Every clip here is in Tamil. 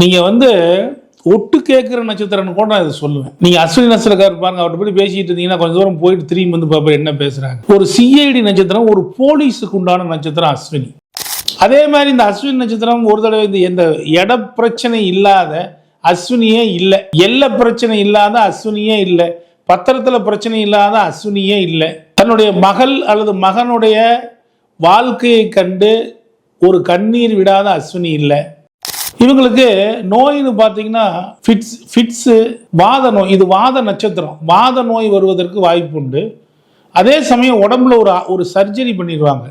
நீங்கள் வந்து ஒட்டு கேட்குற நட்சத்திரம்னு கூட நான் இதை சொல்லுவேன். நீங்கள் அஸ்வினி நட்சத்திரக்கார் பாருங்க அவர்கிட்ட போய் பேசிட்டு இருந்தீங்கன்னா கொஞ்சம் தூரம் போயிட்டு திரும்பி வந்து பார்ப்பேன் என்ன பேசுகிறாங்க ஒரு சிஐடி நட்சத்திரம் ஒரு போலீஸுக்கு உண்டான நட்சத்திரம் அஸ்வினி. அதே மாதிரி இந்த அஸ்வினி நட்சத்திரம் ஒரு தடவை இந்த எந்த இட பிரச்சனை இல்லாத அஸ்வினியே இல்லை. எல்ல பிரச்சனை இல்லாத அஸ்வினியே இல்லை. பத்திரத்தில் பிரச்சனை இல்லாத அஸ்வினியே இல்லை. தன்னுடைய மகள் அல்லது மகனுடைய வாழ்க்கையை கண்டு ஒரு கண்ணீர் விடாத அஸ்வினி இல்லை. இவங்களுக்கு நோயின்னு பார்த்தீங்கன்னா ஃபிட்ஸ் ஃபிட்ஸு வாத நோய் இது வாத நட்சத்திரம். வாத நோய் வருவதற்கு வாய்ப்புண்டு. அதே சமயம் உடம்புல ஒரு ஒரு சர்ஜரி பண்ணிடுவாங்க.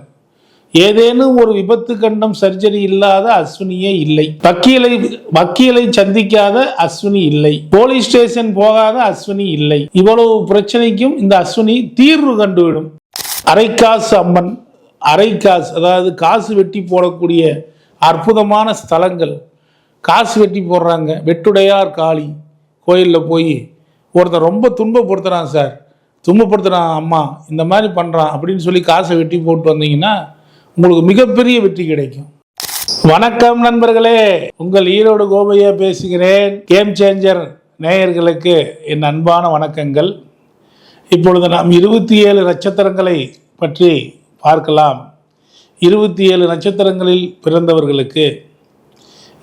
ஏதேனும் ஒரு விபத்து கண்டம் சர்ஜரி இல்லாத அஸ்வினியே இல்லை. வக்கீலை வக்கீலை சந்திக்காத அஸ்வினி இல்லை. போலீஸ் ஸ்டேஷன் போகாத அஸ்வினி இல்லை. இவ்வளவு பிரச்சனைக்கும் இந்த அஸ்வினி தீர்வு கண்டுவிடும். அரைக்காசு அம்மன் அரைக்காசு அதாவது காசு வெட்டி போடக்கூடிய அற்புதமான ஸ்தலங்கள். காசு வெட்டி போடுறாங்க. வெட்டுடையார் காளி. கோயிலில் போய் ஒருத்தன் ரொம்ப துன்பப்படுத்துகிறான் சார். துன்பப்படுத்துகிறான் அம்மா இந்த மாதிரி பண்ணுறான் அப்படின்னு சொல்லி காசை வெட்டி போட்டு வந்தீங்கன்னா உங்களுக்கு மிகப்பெரிய வெற்றி கிடைக்கும். வணக்கம் நண்பர்களே. உங்கள் ஈரோடு கோபையா பேசுகிறேன். கேம் சேஞ்சர் நேயர்களுக்கு என் அன்பான வணக்கங்கள். இப்பொழுது நாம் இருபத்தி ஏழு நட்சத்திரங்களை பற்றி பார்க்கலாம். இருபத்தி ஏழு நட்சத்திரங்களில் பிறந்தவர்களுக்கு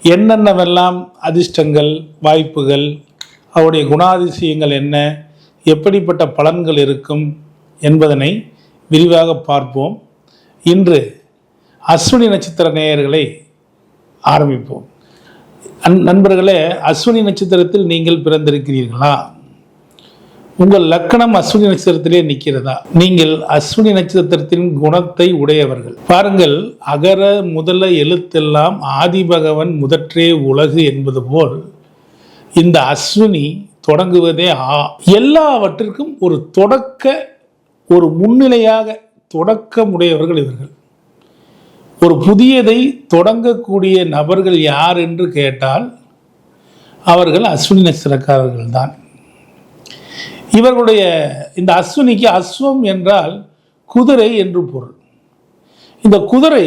என்னென்னவெல்லாம் அதிர்ஷ்டங்கள் வாய்ப்புகள் அவருடைய குணாதிசயங்கள் என்ன எப்படிப்பட்ட பலன்கள் இருக்கும் என்பதனை விரிவாக பார்ப்போம். இன்று அஸ்வினி நட்சத்திர நேயர்களை ஆரம்பிப்போம். நண்பர்களே அஸ்வினி நட்சத்திரத்தில் நீங்கள் பிறந்திருக்கிறீர்களா? உங்கள் லக்கணம் அஸ்வினி நட்சத்திரத்திலே நிற்கிறதா? நீங்கள் அஸ்வினி நட்சத்திரத்தின் குணத்தை உடையவர்கள். பாருங்கள் அகர முதல எழுத்தெல்லாம் ஆதிபகவன் முதற்றே உலகு என்பது போல் இந்த அஸ்வினி தொடங்குவதே ஆ. எல்லாவற்றிற்கும் ஒரு தொடக்க ஒரு முன்னிலையாக தொடக்கமுடையவர்கள் இவர்கள். ஒரு புதியதை தொடங்கக்கூடிய நபர்கள் யார் என்று கேட்டால் அவர்கள் அஸ்வினி நட்சத்திரக்காரர்கள் தான். இவர்களுடைய இந்த அஸ்வினிக்கு அஸ்வம் என்றால் குதிரை என்று பொருள். இந்த குதிரை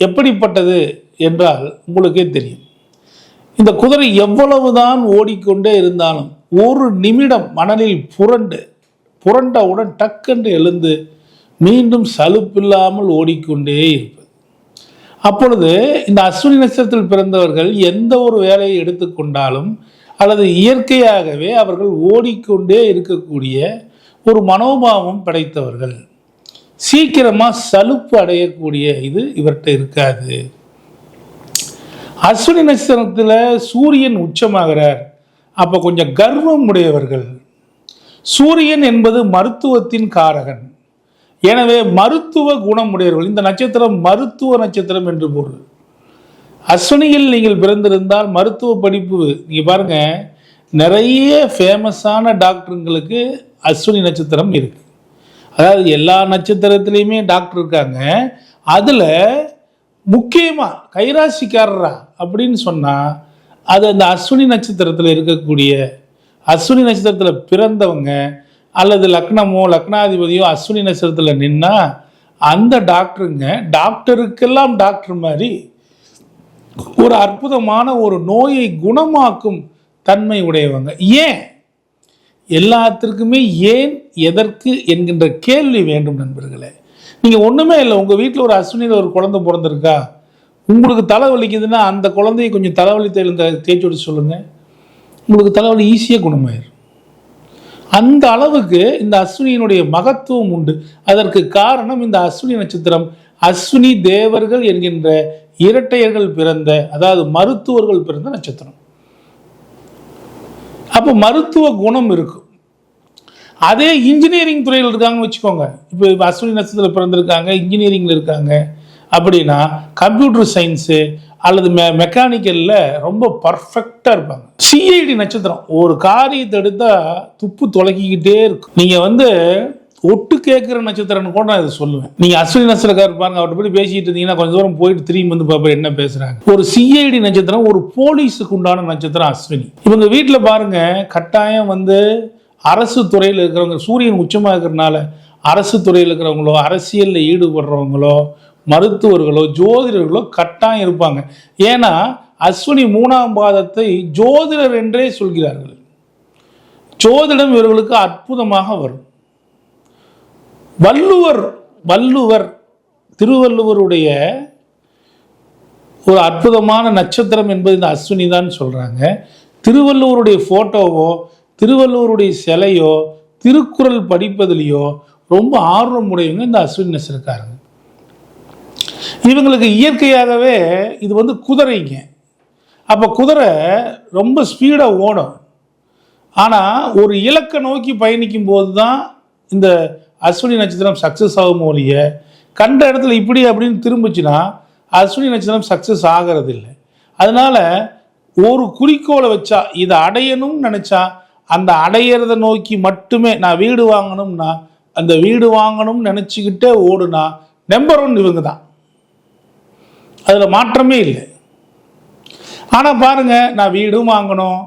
எப்படிப்பட்டது என்றால் உங்களுக்கே தெரியும். இந்த குதிரை எவ்வளவுதான் ஓடிக்கொண்டே இருந்தாலும் ஒரு நிமிடம் மணலில் புரண்டு புரண்டவுடன் டக்கென்று எழுந்து மீண்டும் சலுப்பில்லாமல் ஓடிக்கொண்டே இருப்பது. அப்பொழுது இந்த அஸ்வினி நட்சத்திரத்தில் பிறந்தவர்கள் எந்த ஒரு வேலையை எடுத்துக்கொண்டாலும் அல்லது இயற்கையாகவே அவர்கள் ஓடிக்கொண்டே இருக்கக்கூடிய ஒரு மனோபாவம் படைத்தவர்கள். சீக்கிரமாக சலுப்பு அடையக்கூடிய இது இவர்கிட்ட இருக்காது. அஸ்வினி நட்சத்திரத்தில் சூரியன் உச்சமாகிறார். அப்போ கொஞ்சம் கர்வம் உடையவர்கள். சூரியன் என்பது மருத்துவத்தின் காரகன். எனவே மருத்துவ குணம் உடையவர்கள். இந்த நட்சத்திரம் மருத்துவ நட்சத்திரம் என்று பொருள். அஸ்வினியில் நீங்கள் பிறந்திருந்தால் மருத்துவ படிப்பு நீங்கள் பாருங்க நிறைய ஃபேமஸான டாக்டருங்களுக்கு அஸ்வினி நட்சத்திரம் இருக்கு. அதாவது எல்லா நட்சத்திரத்துலேயுமே டாக்டர் இருக்காங்க. அதில் முக்கியமாக கைராசிக்காரரா அப்படின்னு சொன்னால் அது அந்த அஸ்வினி நட்சத்திரத்தில் இருக்கக்கூடிய அஸ்வினி நட்சத்திரத்தில் பிறந்தவங்க அல்லது லக்னமோ லக்னாதிபதியோ அஸ்வினி நட்சத்திரத்தில் நின்னா அந்த டாக்டருங்க டாக்டருக்கெல்லாம் டாக்டர் மாதிரி ஒரு அற்புதமான ஒரு நோயை குணமாக்கும் தன்மை உடையவங்க. ஏன்? எல்லாத்திற்குமே ஏன் எதற்கு என்கின்ற கேள்வி வேண்டும் நண்பர்களே. நீங்கள் ஒன்றுமே இல்லை உங்கள் வீட்டில் ஒரு அஸ்வினியில் ஒரு குழந்தை பிறந்திருக்கா? உங்களுக்கு தலை வலிக்குதுன்னா அந்த குழந்தைய கொஞ்சம் தலைவலி தேழுங்க தேய்ச்சி விட்டு சொல்லுங்கள் உங்களுக்கு தலைவலி ஈஸியாக குணமாயிரும். அந்த அளவுக்கு இந்த அஸ்வினியினுடைய மகத்துவம் உண்டு. அதற்கு காரணம் இந்த அஸ்வினி நட்சத்திரம். அஸ்வினி தேவர்கள் என்கின்ற இரட்டையர்கள் பிறந்த அதாவது மருத்துவர்கள் பிறந்த நட்சத்திரம். அப்போ மருத்துவ குணம் இருக்கும் அதே இன்ஜினியரிங் துறையில் இருக்காங்கன்னு வச்சுக்கோங்க. இப்போ அஸ்வினி நட்சத்திரத்தில் பிறந்திருக்காங்க இன்ஜினியரிங்கில் இருக்காங்க. அப்படின்னா கம்ப்யூட்டர் சயின்ஸு அல்லது மெ மெக்கானிக்கலில் ரொம்ப பர்ஃபெக்டாக இருப்பாங்க. சிஐடி நட்சத்திரம். ஒரு காரியத்தை எடுத்தால் துப்பு தொலைக்கிக்கிட்டே இருக்கும். நீங்கள் வந்து ஒட்டு கேட்குற நட்சத்திரம்னு கூட நான் இதை சொல்லுவேன். நீங்கள் அஸ்வினி நட்சத்திரக்காரர் பாருங்க அவர்கிட்ட போய் பேசிட்டு இருந்தீங்கன்னா கொஞ்சம் தூரம் போயிட்டு திரும்பி வந்து பார்ப்போம் என்ன பேசுகிறாங்க ஒரு சிஐடி நட்சத்திரம் ஒரு போலீஸுக்கு உண்டான நட்சத்திரம் அஸ்வினி. இவங்க வீட்டில் பாருங்க கட்டாயம் வந்து அரசு துறையில் இருக்கிறவங்க சூரியன் உச்சமாக இருக்கிறனால அரசு துறையில் இருக்கிறவங்களோ அரசியலில் ஈடுபடுறவங்களோ மருத்துவர்களோ ஜோதிடர்களோ கட்டாயம் இருப்பாங்க. ஏன்னா அஸ்வினி மூணாம் பாதத்தை ஜோதிடர் என்றே சொல்கிறார்கள். ஜோதிடம் இவர்களுக்கு அற்புதமாக வரும். வள்ளுவர் வள்ளுவர் திருவள்ளுவருடைய ஒரு அற்புதமான நட்சத்திரம் என்பது இந்த அஸ்வினி தான் சொல்கிறாங்க திருவள்ளுவருடைய ஃபோட்டோவோ திருவள்ளுவருடைய சிலையோ திருக்குறள் படிப்பதிலேயோ ரொம்ப ஆர்வம் உடையவங்க இந்த அஸ்வினி நட்சத்திரக்காரங்க. இவங்களுக்கு இயற்கையாகவே இது வந்து குதிரைங்க. அப்போ குதிரை ரொம்ப ஸ்பீடாக ஓடும். ஆனால் ஒரு இலக்கை நோக்கி பயணிக்கும் போது தான் இந்த அஸ்வினி நட்சத்திரம் சக்ஸஸ் ஆகும் ஒழிய கண்ட இடத்துல இப்படி அப்படின்னு திரும்பிச்சுன்னா அஸ்வினி நட்சத்திரம் சக்ஸஸ் ஆகிறது இல்லை அதனால் ஒரு குறிக்கோளை வச்சா இதை அடையணும்னு நினச்சா அந்த அடையிறத நோக்கி மட்டுமே நான் வீடு வாங்கணும்னா அந்த வீடு வாங்கணும்னு நினச்சிக்கிட்டே ஓடுனா நம்பர் ஒன் இவங்க தான் அதில் மாற்றமே இல்லை. ஆனால் பாருங்கள் நான் வீடும் வாங்கணும்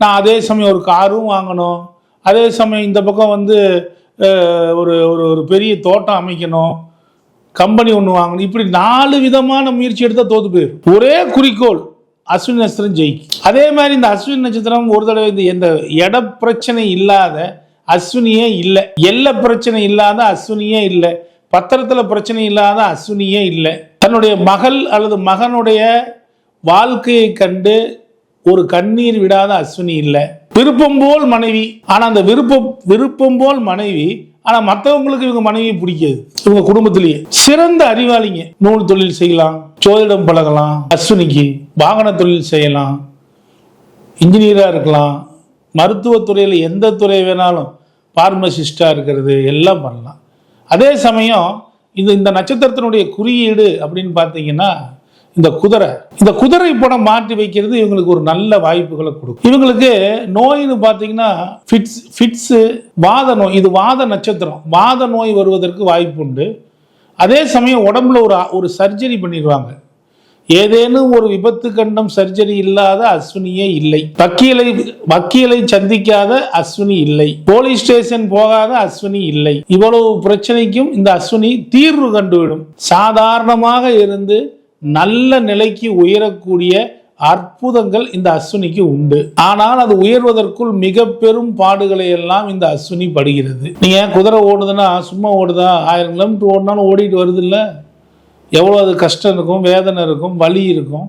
நான் அதே சமயம் ஒரு காரும் வாங்கணும் அதே சமயம் இந்த பக்கம் வந்து ஒரு ஒரு ஒரு பெரிய தோட்டம் அமைக்கணும். கம்பெனி ஒன்று வாங்கணும். இப்படி நாலு விதமான முயற்சி எடுத்தால் தோத்து போயிடும் ஒரே குறிக்கோள் அஸ்வினி நட்சத்திரம் ஜெயிக்கும். அதே மாதிரி இந்த அஸ்வினி நட்சத்திரம் ஒரு தடவை இந்த எந்த இட பிரச்சனை இல்லாத அஸ்வினியே இல்லை. எல்ல பிரச்சனை இல்லாத அஸ்வினியே இல்லை. பத்திரத்தில் பிரச்சனை இல்லாத அஸ்வினியே இல்லை. தன்னுடைய மகள் அல்லது மகனுடைய வாழ்க்கையை கண்டு ஒரு கண்ணீர் விடாத அஸ்வினி இல்லை. விருப்பம் போல் மனைவி. ஆனா அந்த விருப்பம் விருப்பம் போல் மனைவி ஆனா மற்றவங்களுக்கு இவங்க மனைவி பிடிக்காது. இவங்க குடும்பத்திலேயே. சிறந்த அறிவாளிங்க. நூல் தொழில் செய்யலாம் சோதிடம் பழகலாம் அஸ்வினிக்கு வாகன தொழில் செய்யலாம் இன்ஜினியராக இருக்கலாம் மருத்துவத்துறையில் எந்த துறை வேணாலும் ஃபார்மசிஸ்டாக இருக்கிறது எல்லாம் பண்ணலாம். அதே சமயம் இது இந்த நட்சத்திரத்தினுடைய குறியீடு அப்படின்னு பார்த்தீங்கன்னா இந்த குதிரை. இந்த குதிரை படம் மாற்றி வைக்கிறது இவங்களுக்கு ஒரு நல்ல வாய்ப்புகளை கொடுக்கும். இவங்களுக்கு நோயின்னு பார்த்தீங்கன்னா ஃபிட்ஸ் ஃபிட்ஸு வாத நோய். இது வாத நட்சத்திரம். வாத நோய் வருவதற்கு வாய்ப்பு உண்டு அதே சமயம் உடம்புல ஒரு ஒரு சர்ஜரி பண்ணிடுவாங்க. ஏதேனும் ஒரு விபத்து கண்டம் சர்ஜரி இல்லாத அஸ்வினியே இல்லை. வக்கீலை வக்கீலை சந்திக்காத அஸ்வினி இல்லை. போலீஸ் ஸ்டேஷன் போகாத அஸ்வினி இல்லை. இவ்வளவு பிரச்சனைக்கும் இந்த அஸ்வினி தீர்வு கண்டுவிடும். சாதாரணமாக இருந்து நல்ல நிலைக்கு உயரக்கூடிய அற்புதங்கள் இந்த அஸ்வினிக்கு உண்டு. ஆனால் அது உயர்வதற்குள் மிக பெரும் பாடுகளை எல்லாம் இந்த அஸ்வினி படுகிறது. நீங்க குதிரை ஓடுதுன்னா சும்மா ஓடுதா? ஆயிரம் கிலோமீட்டர் ஓடினாலும் ஓடிட்டு வருது இல்லை எவ்வளோ அது கஷ்டம் இருக்கும் வேதனை இருக்கும் வலி இருக்கும்.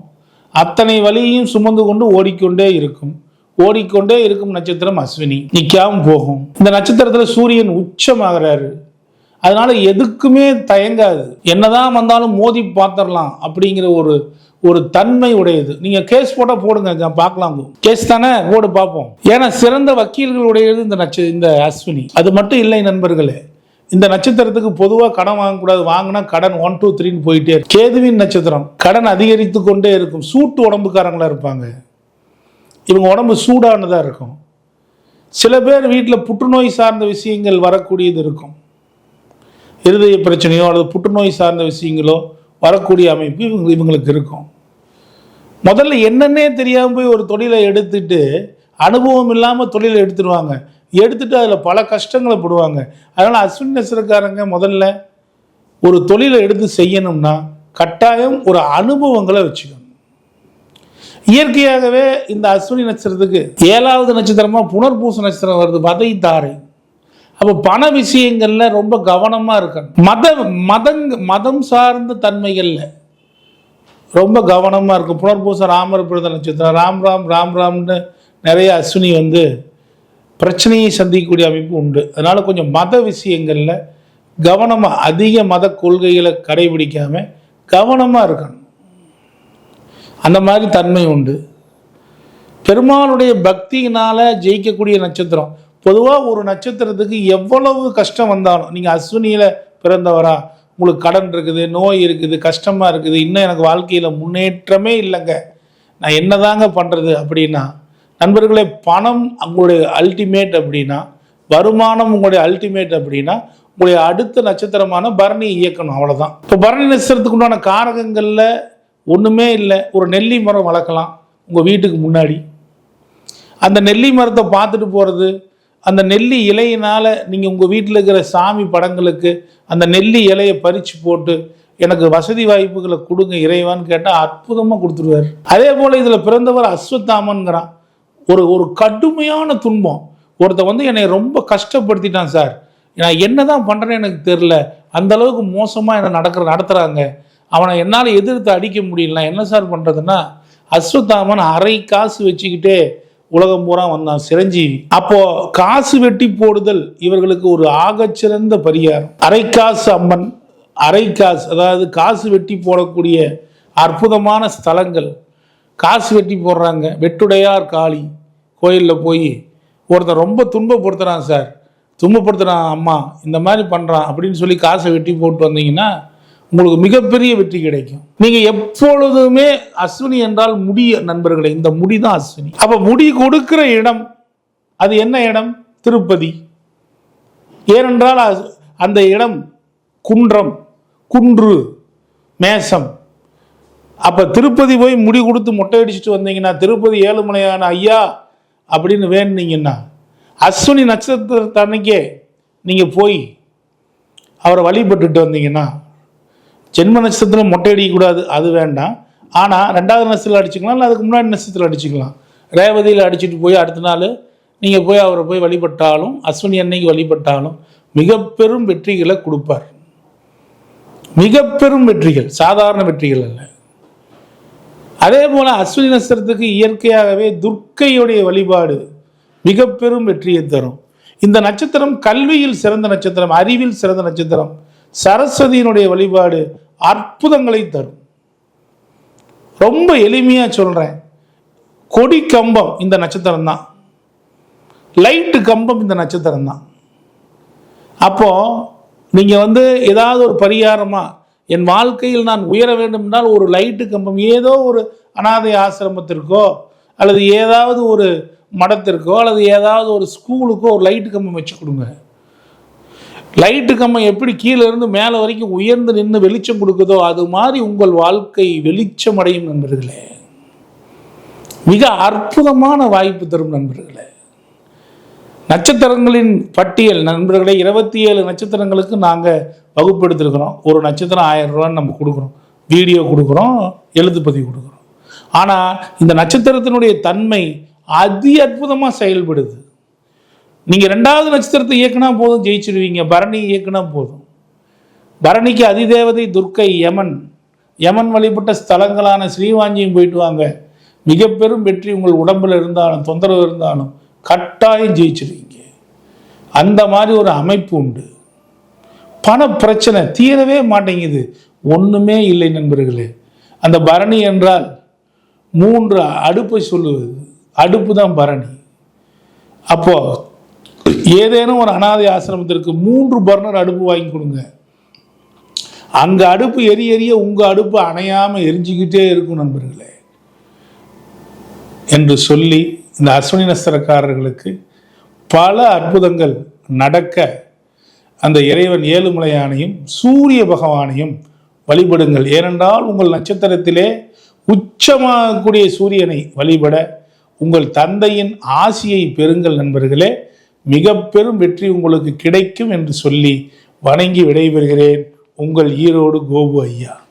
அத்தனை வலியையும் சுமந்து கொண்டு ஓடிக்கொண்டே இருக்கும். ஓடிக்கொண்டே இருக்கும் நட்சத்திரம் அஸ்வினி. நிற்காம போகும். இந்த நட்சத்திரத்தில் சூரியன் உச்சமாகிறாரு. அதனால எதுக்குமே தயங்காது. என்னதான் வந்தாலும் மோதி பார்த்துடலாம் அப்படிங்கிற ஒரு ஒரு தன்மை உடையது. நீங்க கேஸ் போட்டா போடுங்க பார்க்கலாம் கேஸ் தானே? போடு பார்ப்போம். ஏன்னா சிறந்த வக்கீல்களுடையது இந்த நட்ச இந்த அஸ்வினி. அது மட்டும் இல்லை நண்பர்களே. இந்த நட்சத்திரத்துக்கு பொதுவாக கடன் வாங்கக்கூடாது. வாங்கினா கடன் ஒன் டூ த்ரீன்னு போயிட்டே கேதுவின் நட்சத்திரம். கடன் அதிகரித்து கொண்டே இருக்கும். சூட்டு உடம்புக்காரங்களா இருப்பாங்க. இவங்க உடம்பு சூடானதாக இருக்கும். சில பேர் வீட்டில் புற்றுநோய் சார்ந்த விஷயங்கள் வரக்கூடியது இருக்கும். இருதய பிரச்சனையோ அல்லது புற்றுநோய் சார்ந்த விஷயங்களோ வரக்கூடிய அமைப்பு இவங்க இவங்களுக்கு இருக்கும். முதல்ல என்னன்னே தெரியாமல் போய் ஒரு தொழிலை எடுத்துட்டு அனுபவம் இல்லாமல் தொழிலை எடுத்துடுவாங்க எடுத்துட்டு அதில் பல கஷ்டங்களை போடுவாங்க. அதனால் அஸ்வின் நெசரக்காரங்க முதல்ல ஒரு தொழிலை எடுத்து செய்யணும்னா கட்டாயம் ஒரு அனுபவங்களை வச்சுக்கணும். இயற்கையாகவே இந்த அஸ்வினி நட்சத்திரத்துக்கு ஏழாவது நட்சத்திரமா புனர்பூச நட்சத்திரம் வருது. வதை தாரை அப்போ பண விஷயங்கள்ல ரொம்ப கவனமா இருக்கணும். மத மதங் மதம் சார்ந்த தன்மைகள்ல ரொம்ப கவனமா இருக்கும் புனர்பூச ராமர் பிறந்த நட்சத்திரம் ராம் ராம் ராம் ராம்னு நிறைய அஸ்வினி வந்து பிரச்சனையை சந்திக்கக்கூடிய அமைப்பு உண்டு. அதனால கொஞ்சம் மத விஷயங்கள்ல கவனமா அதிக மத கொள்கைகளை கடைபிடிக்காம கவனமா இருக்கணும். அந்த மாதிரி தன்மை உண்டு. பெருமாளுடைய பக்தியினால ஜெயிக்கக்கூடிய நட்சத்திரம். பொதுவாக ஒரு நட்சத்திரத்துக்கு எவ்வளவு கஷ்டம் வந்தாலும் நீங்கள் அஸ்வினியில் பிறந்தவரா உங்களுக்கு கடன் இருக்குது நோய் இருக்குது கஷ்டமாக இருக்குது இன்னும் எனக்கு வாழ்க்கையில் முன்னேற்றமே இல்லைங்க. நான் என்னதாங்க பண்ணுறது அப்படின்னா நண்பர்களே பணம் உங்களுடைய அல்டிமேட் அப்படின்னா வருமானம் உங்களுடைய அல்டிமேட் அப்படின்னா உங்களுடைய அடுத்த நட்சத்திரமான பரணி இயக்கணும் அவ்வளோதான் இப்போ பரணி நட்சத்திரத்துக்கு உண்டான காரகங்களில் ஒன்றுமே இல்லை. ஒரு நெல்லி மரம் வளர்க்கலாம் உங்கள் வீட்டுக்கு முன்னாடி. அந்த நெல்லி மரத்தை பார்த்துட்டு போகிறது அந்த நெல்லி இலையினால் நீங்கள் உங்கள் வீட்டில் இருக்கிற சாமி படங்களுக்கு அந்த நெல்லி இலையை பறித்து போட்டு எனக்கு வசதி வாய்ப்புகளை கொடுங்க இறைவான்னு கேட்டால் அற்புதமாக கொடுத்துருவார். அதே போல் இதில் பிறந்தவர் அஸ்வத்தாமன்கிறான் ஒரு ஒரு கடுமையான துன்பம். ஒருத்தன் வந்து என்னை ரொம்ப கஷ்டப்படுத்திட்டான் சார். நான் என்ன தான் பண்ணுறேன்னு எனக்கு தெரில அந்த அளவுக்கு மோசமாக என்னை நடக்கிற நடத்துகிறாங்க அவனை என்னால் எதிர்த்து அடிக்க முடியல. என்ன சார் பண்ணுறதுன்னா அஸ்வத்தாமன் அரை காசு வச்சுக்கிட்டே உலகம் பூரா வந்தான். சிரஞ்சீவி. அப்போ காசு வெட்டி போடுதல் இவர்களுக்கு ஒரு ஆகச்சிறந்த பரிகாரம். அரை காசு அம்மன் அரை காசு அதாவது காசு வெட்டி போடக்கூடிய அற்புதமான ஸ்தலங்கள். காசு வெட்டி போடுறாங்க. வெட்டுடையார் காளி கோயிலில் போய் ஒருத்தன் ரொம்ப துன்பப்படுத்துகிறான் சார். துன்பப்படுத்துகிறான் அம்மா இந்த மாதிரி பண்ணுறான் அப்படின்னு சொல்லி காசை வெட்டி போட்டு வந்தீங்கன்னா உங்களுக்கு மிகப்பெரிய வெற்றி கிடைக்கும். நீங்கள் எப்பொழுதுமே அஸ்வினி என்றால் முடி நண்பர்களே இந்த முடி தான் அஸ்வினி. அப்போ முடி கொடுக்கிற இடம் அது என்ன இடம்? திருப்பதி. ஏனென்றால் அந்த இடம் குன்றம் குன்று மேசம். அப்போ திருப்பதி போய் முடி கொடுத்து மொட்டை அடிச்சுட்டு வந்தீங்கன்னா திருப்பதி ஏழுமலையான ஐயா அப்படின்னு வேணுனீங்கன்னா அஸ்வினி நட்சத்திரத்தன்னைக்கே நீங்கள் போய் அவரை வழிபட்டுட்டு வந்தீங்கன்னா ஜென்ம நட்சத்திரம் மொட்டை அடிக்கக்கூடாது அது வேண்டாம். ஆனால் ரெண்டாவது நட்சத்திரத்தில் அடிச்சுக்கலாம் இல்லை அதுக்கு முன்னாடி நட்சத்திரம் அடிச்சுக்கலாம். ரேவதியில் அடிச்சுட்டு போய் அடுத்த நாள் நீங்கள் போய் அவரை போய் வழிபட்டாலும் அஸ்வினி அன்னைக்கு வழிபட்டாலும் மிக பெரும் வெற்றிகளை கொடுப்பார். மிக பெரும் வெற்றிகள் சாதாரண வெற்றிகள் அல்ல. அதே போல் அஸ்வினி நட்சத்திரத்துக்கு இயற்கையாகவே துர்க்கையுடைய வழிபாடு மிக பெரும் வெற்றியை தரும். இந்த நட்சத்திரம் கல்வியில் சிறந்த நட்சத்திரம் அறிவில் சிறந்த நட்சத்திரம். சரஸ்வதியினுடைய வழிபாடு அற்புதங்களை தரும். ரொம்ப எளிமையாக சொல்கிறேன் கொடி கம்பம் இந்த நட்சத்திரம் தான். லைட்டு கம்பம் இந்த நட்சத்திரம் தான். அப்போது நீங்கள் வந்து ஏதாவது ஒரு பரிகாரமாக என் வாழ்க்கையில் நான் உயர வேண்டும் என்றால் ஒரு லைட்டு கம்பம் ஏதோ ஒரு அனாதை ஆசிரமத்திற்கோ அல்லது ஏதாவது ஒரு மடத்திற்கோ அல்லது ஏதாவது ஒரு ஸ்கூலுக்கோ ஒரு லைட்டு கம்பம் வச்சு கொடுங்க. லைட்டு கம்பம் எப்படி கீழே இருந்து மேலே வரைக்கும் உயர்ந்து நின்று வெளிச்சம் கொடுக்குதோ அது மாதிரி உங்கள் வாழ்க்கை வெளிச்சம் அடையும் நண்பர்களே. மிக அற்புதமான வாய்ப்பு தரும் நண்பர்களே. நட்சத்திரங்களின் பட்டியல் நண்பர்களே இருபத்தி ஏழு நட்சத்திரங்களுக்கு நாங்கள் வகுப்பெடுத்திருக்கிறோம். ஒரு நட்சத்திரம் ஆயிரம் ரூபான்னு நம்ம கொடுக்குறோம். வீடியோ கொடுக்குறோம் எழுத்துப்பதிவு கொடுக்குறோம். ஆனால் இந்த நட்சத்திரத்தினுடைய தன்மை அதி அற்புதமாக செயல்படுது. நீங்கள் ரெண்டாவது நட்சத்திரத்தை இயக்குனா போதும் ஜெயிச்சிடுவீங்க. பரணி இயக்குனா போதும். பரணிக்கு அதிதேவதை துர்க்கை யமன். யமன் வழிபட்ட ஸ்தலங்களான ஸ்ரீவாஞ்சியும் போயிட்டு வாங்க. மிக பெரும் வெற்றி உங்கள் உடம்புல இருந்தாலும் தொந்தரவு இருந்தாலும் கட்டாயம் ஜெயிச்சிருவீங்க அந்த மாதிரி ஒரு அமைப்பு உண்டு. பண பிரச்சனை தீரவே மாட்டேங்குது. ஒன்றுமே இல்லை நண்பர்களே. அந்த பரணி என்றால் மூன்று அடுப்பை சொல்லுவது. அடுப்பு தான் பரணி. அப்போது ஏதேனும் ஒரு அனாதை ஆசிரமத்திற்கு மூன்று பர்னர் அடுப்பு வாங்கி கொடுங்க. அந்த அடுப்பு எரிய எரிய உங்கள் அடுப்பு அணையாமல் எரிஞ்சுக்கிட்டே இருக்கும் நண்பர்களே. என்று சொல்லி இந்த அஸ்வினி நஸ்திரக்காரர்களுக்கு பல அற்புதங்கள் நடக்க அந்த இறைவன் ஏழுமலையானையும் சூரிய பகவானையும் வழிபடுங்கள். ஏனென்றால் உங்கள் நட்சத்திரத்திலே உச்சமாகக்கூடிய சூரியனை வழிபட உங்கள் தந்தையின் ஆசியை பெறுங்கள் நண்பர்களே. மிக பெரும் வெற்றி உங்களுக்கு கிடைக்கும் என்று சொல்லி வணங்கி விடைபெறுகிறேன். உங்கள் ஈரோடு கோபு ஐயா.